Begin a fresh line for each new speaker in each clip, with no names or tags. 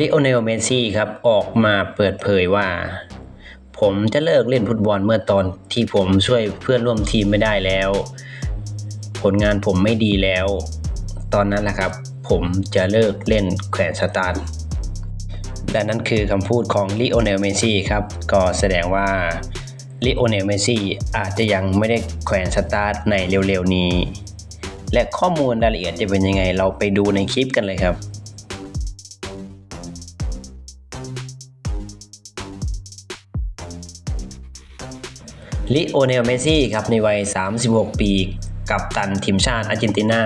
ลิโอเนลเมสซี่ครับออกมาเปิดเผยว่า ผมจะเลิกเล่นฟุตบอลเมื่อตอนที่ผมช่วยเพื่อนร่วมทีมไม่ได้แล้ว ผลงานผมไม่ดีแล้ว ตอนนั้นแหละครับ ผมจะเลิกเล่นแขวนสตาร์และนั่นคือคำพูดของลิโอเนลเมสซี่ครับ ก็แสดงว่าลิโอเนลเมสซี่อาจจะยังไม่ได้แขวนสตาร์ทในเร็วๆนี้ และข้อมูลรายละเอียดจะเป็นยังไงเราไปดูในคลิปกันเลยครับ ลิโอเนลเมซี่ครับในวัย 36 ปีกับตันทีมชาติอาร์เจนตินา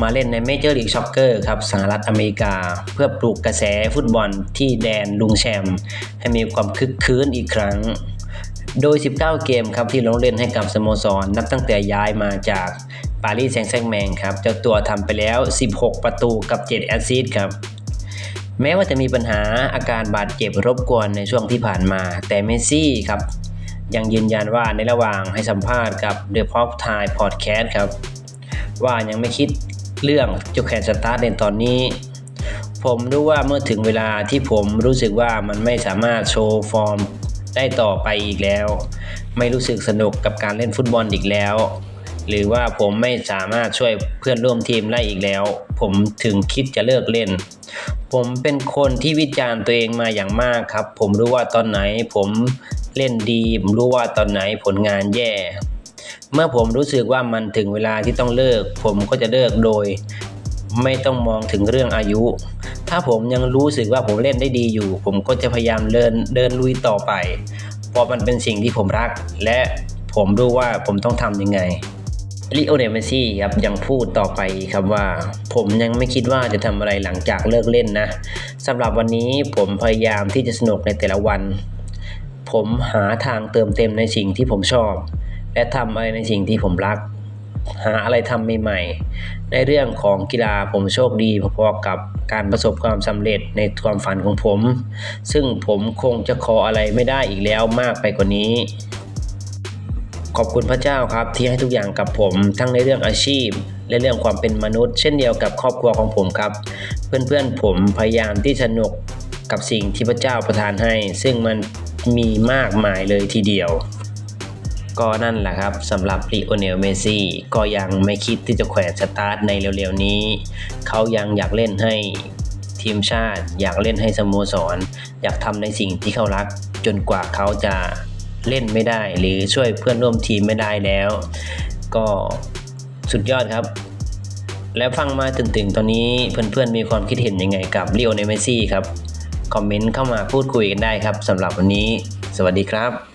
มาเล่นในเมเจอร์ลีกช็อกเกอร์ครับสหรัฐอเมริกา เพื่อปลุกกระแสฟุตบอลที่แดนลุงแชมป์ให้มีความคึกคืนอีกครั้ง โดย 19 เกมครับที่ลงเล่นให้กับสโมสร นับตั้งแต่ย้ายมาจากปารีสแซงต์แชร์แมงครับ เจ้าตัวทำไปแล้ว 16 ประตูกับ 7 แอสซิสต์ครับแม้ว่าจะมีปัญหาอาการบาดเจ็บรบกวนในช่วงที่ผ่านมา แต่เมซี่ครับ ยังยืนยันว่าในระหว่างให้สัมภาษณ์กับ The Pop Thai Podcast ครับ ว่ายังไม่คิดเรื่องจุแขนสตาร์ทในตอนนี้ ผมรู้ว่าเมื่อถึงเวลาที่ผมรู้สึกว่ามันไม่สามารถโชว์ฟอร์มได้ต่อไปอีกแล้ว ไม่รู้สึกสนุกกับการเล่นฟุตบอลอีกแล้ว หรือว่าผมไม่สามารถช่วยเพื่อนร่วมทีมได้อีกแล้ว ผมถึงคิดจะเลิกเล่น ผมเป็นคนที่วิจารณ์ตัวเองมาอย่างมากครับ ผมรู้ว่าตอนไหนผม เล่นดีผมรู้ว่าตอนไหนผลงานแย่ เมื่อผมรู้สึกว่ามันถึงเวลาที่ต้องเลิก ผมก็จะเลิกโดย ไม่ต้องมองถึงเรื่องอายุ ถ้าผมยังรู้สึกว่าผมเล่นได้ดีอยู่ ผมก็จะพยายามเดินเดินลุยต่อไป เพราะมันเป็นสิ่งที่ผมรัก และผมรู้ว่าผมต้องทำยังไงลิโอเนลเมซี่ครับยังพูดต่อไปครับว่า ผมยังไม่คิดว่าจะทำอะไรหลังจากเลิกเล่นนะสำหรับวันนี้ผมพยายามที่จะสนุกในแต่ละวัน ผมหาทางเติมเต็มในสิ่งที่ผมชอบ และทำอะไรในสิ่งที่ผมรัก หาอะไรทำใหม่ๆในเรื่องของกีฬาผมโชคดีพอๆกับการประสบความสำเร็จในความฝันของผม ซึ่งผมคงจะขออะไรไม่ได้อีกแล้วมากไปกว่านี้ขอบคุณพระเจ้าครับที่ให้ทุกอย่างกับผมทั้งในเรื่องอาชีพ และเรื่องความเป็นมนุษย์ เช่นเดียวกับครอบครัวของผมครับ เพื่อนๆผมพยายามที่สนุกกับสิ่งที่พระเจ้าประทานให้ ซึ่งมัน มีมากมายเลยทีเดียว ก็นั่นแหละครับสำหรับลีโอเนลเมสซี่ก็ยังไม่คิดที่จะแขวนสตาร์ทในเร็วๆนี้ เขายังอยากเล่นให้ทีมชาติอยากเล่นให้สโมสร อยากทำในสิ่งที่เขารัก จนกว่าเขาจะเล่นไม่ได้ หรือช่วยเพื่อนร่วมทีมไม่ได้แล้ว ก็สุดยอดครับ แล้วฟังมาถึงถึงตอนนี้เพื่อนๆมีความคิดเห็นยังไงกับลีโอเนลเมสซี่ครับ คอมเมนต์เข้ามาพูดคุยกันได้ครับสำหรับวันนี้ สวัสดีครับ